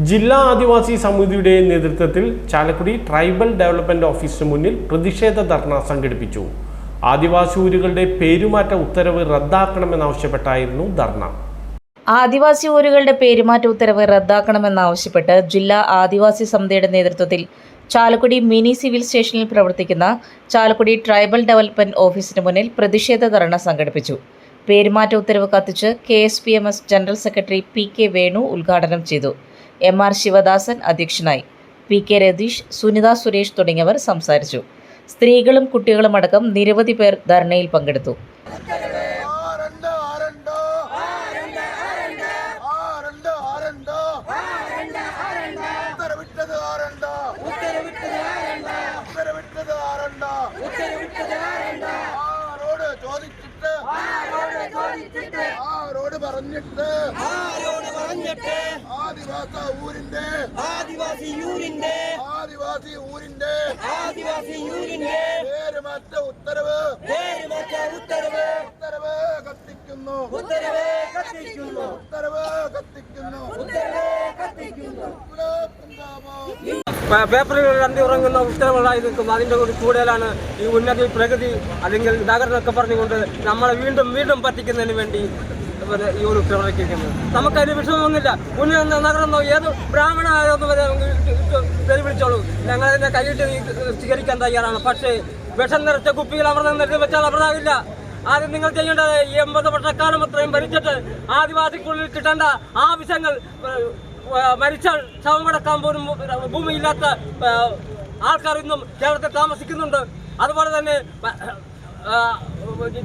ജില്ലാ ആദിവാസി സമിതിയുടെ നേതൃത്വത്തിൽ ചാലക്കുടി ട്രൈബൽ ഡെവലപ്മെന്റ് ഓഫീസിന് മുന്നിൽ പ്രതിഷേധ ധർണ സംഘടിപ്പിച്ചു. ആദിവാസി ഊരുകളുടെ പേരുമാറ്റ ഉത്തരവ് റദ്ദാക്കണമെന്നാവശ്യപ്പെട്ടായിരുന്നു ധർണ. ആദിവാസി ഊരുകളുടെ പേരുമാറ്റ ഉത്തരവ് റദ്ദാക്കണമെന്നാവശ്യപ്പെട്ട് ജില്ലാ ആദിവാസി സമിതിയുടെ നേതൃത്വത്തിൽ ചാലക്കുടി മിനി സിവിൽ സ്റ്റേഷനിൽ പ്രവർത്തിക്കുന്ന ചാലക്കുടി ട്രൈബൽ ഡെവലപ്മെന്റ് ഓഫീസിന് മുന്നിൽ പ്രതിഷേധ ധർണ സംഘടിപ്പിച്ചു. പേരുമാറ്റ ഉത്തരവ് കത്തിച്ച് K general secretary P K Venu ഉദ്ഘാടനം ചെയ്തു. എം ആർ ശിവദാസൻ അധ്യക്ഷനായി. പി കെ രതീഷ് സുനിത സുരേഷ് തുടങ്ങിയവർ സംസാരിച്ചു. സ്ത്രീകളും കുട്ടികളും അടക്കം നിരവധി പേർ ധർണയിൽ പങ്കെടുത്തു. ആരണ്ട്? ആരണ്ട് ആരോട് പറഞ്ഞിട്ട്? ആരോട് പറഞ്ഞിട്ട്? ആദിവാസ ഊരിന്റെ. ആദിവാസി ഊരിന്റെ. ആദിവാസി ഊരിന്റെ. ആദിവാസി യൂരിന്റെ പേരുമാറ്റ ഉത്തരവ്. പേരുമാറ്റ ഉത്തരവ്. ഉത്തരവ് കത്തിക്കുന്നു. ഉത്തരവ് കത്തിക്കുന്നു. ഉത്തരവ് കത്തിക്കുന്നു. ഉത്തരവ് കത്തിക്കുന്നു. ഗുലാബ് സിന്ദാബാദ്. പ- പേപ്പറിൽ അന്തി ഉറങ്ങുന്ന ഉത്തരവുകളായി നിൽക്കും അതിന്റെ കൂടി കൂടുതലാണ് ഈ ഉന്നതി പ്രകൃതി അല്ലെങ്കിൽ നഗരമൊക്കെ പറഞ്ഞുകൊണ്ട് നമ്മളെ വീണ്ടും വീണ്ടും പറ്റിക്കുന്നതിന് വേണ്ടി ഈ ഒരു പ്രവർത്തിക്കുന്നത് നമുക്കതിന് വിഷമമൊന്നുമില്ല. ഉന്നത നഗരം ഏത് ബ്രാഹ്മണ ആയോന്ന് വരെ വെല്ലുവിളിച്ചോളൂ ഞങ്ങളതിനെ കൈയിട്ട് സ്വീകരിക്കാൻ തയ്യാറാണ്. പക്ഷേ വിഷം നിറച്ച കുപ്പികൾ അവർ നിന്നിട്ട് വെച്ചാൽ അവരാകില്ല ആദ്യം നിങ്ങൾ ചെയ്യേണ്ടത് എൺപത് വർഷക്കാലം അത്രയും ഭരിച്ചിട്ട് ആദിവാസിക്കുള്ളിൽ കിട്ടേണ്ട ആവശ്യങ്ങൾ മരിച്ചാൽ ശവമടക്കാൻ പോലും ഭൂമിയില്ലാത്ത ആൾക്കാർ ഇന്നും കേരളത്തിൽ താമസിക്കുന്നുണ്ട്. അതുപോലെ തന്നെ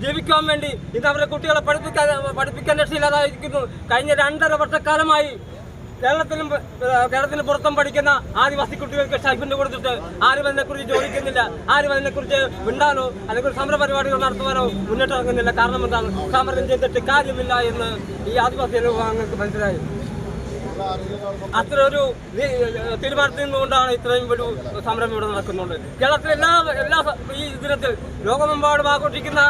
ജീവിക്കാൻ വേണ്ടി ഇന്ന് അവരെ കുട്ടികളെ പഠിപ്പിക്കാൻ പഠിപ്പിക്കാൻ രക്ഷയില്ലാതായിരിക്കുന്നു. കഴിഞ്ഞ രണ്ടര വർഷക്കാലമായി കേരളത്തിലും കേരളത്തിന് പുറത്തും പഠിക്കുന്ന ആദിവാസി കുട്ടികൾക്ക് സ്റ്റൈഫൻഡ് കൊടുത്തിട്ട് ആരും അതിനെക്കുറിച്ച് ചോദിക്കുന്നില്ല ആരും അതിനെക്കുറിച്ച് മിണ്ടാനോ അല്ലെങ്കിൽ സമര പരിപാടികൾ നടത്തുവാനോ മുന്നോട്ട് ഇറങ്ങുന്നില്ല. കാരണം എന്താണ്? സമരം ചെയ്തിട്ട് കാര്യമില്ല എന്ന് ഈ ആദിവാസി അനുഭവങ്ങൾക്ക് മനസ്സിലായി? അത്ര ഒരു തീരുമാനത്തിൽ നിന്നുകൊണ്ടാണ് ഇത്രയും ഒരു സമരം ഇവിടെ നടക്കുന്നുണ്ട് കേരളത്തിലെ എല്ലാ എല്ലാ ഈ ദിനത്തിൽ ലോകമെമ്പാടും ആഘോഷിക്കുന്ന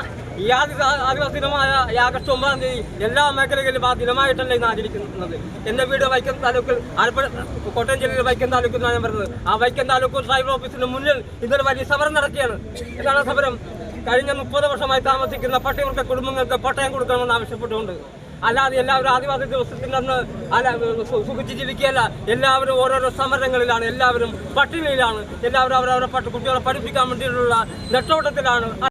ഈ ആദി ആദിവാസി ദിനമായ ഈ ആഗസ്റ്റ് ഒമ്പതാം തീയതി എല്ലാ മേഖലകളിലും ആ ദിനമായിട്ടല്ല ഇന്ന് ആചരിക്കുന്നത്. എന്റെ വീട് വൈക്കം താലൂക്കിൽ ആലപ്പുഴ കോട്ടയം ജില്ലയിലെ വൈക്കം താലൂക്കിൽ നിന്നാണ് ഞാൻ പറഞ്ഞത്. ആ വൈക്കം താലൂക്ക് ട്രൈബൽ ഓഫീസിന് മുന്നിൽ ഇന്നലെ വലിയ സമരം നടക്കുകയാണ്. എന്താണ് സമരം? കഴിഞ്ഞ മുപ്പത് വർഷമായി താമസിക്കുന്ന പട്ടികൾക്ക് കുടുംബങ്ങൾക്ക് പട്ടയം കൊടുക്കണമെന്ന് ആവശ്യപ്പെട്ടുകൊണ്ട് അല്ലാതെ എല്ലാവരും ആദിവാസി ദിവസത്തിൽ അന്ന് അല്ല സുഖിച്ച് ജീവിക്കുകയല്ല എല്ലാവരും ഓരോരോ സമരങ്ങളിലാണ്. എല്ലാവരും പട്ടിണിയിലാണ്. എല്ലാവരും അവരവരെ കുട്ടികളെ പഠിപ്പിക്കാൻ വേണ്ടിയിട്ടുള്ള നെട്ടോട്ടത്തിലാണ്.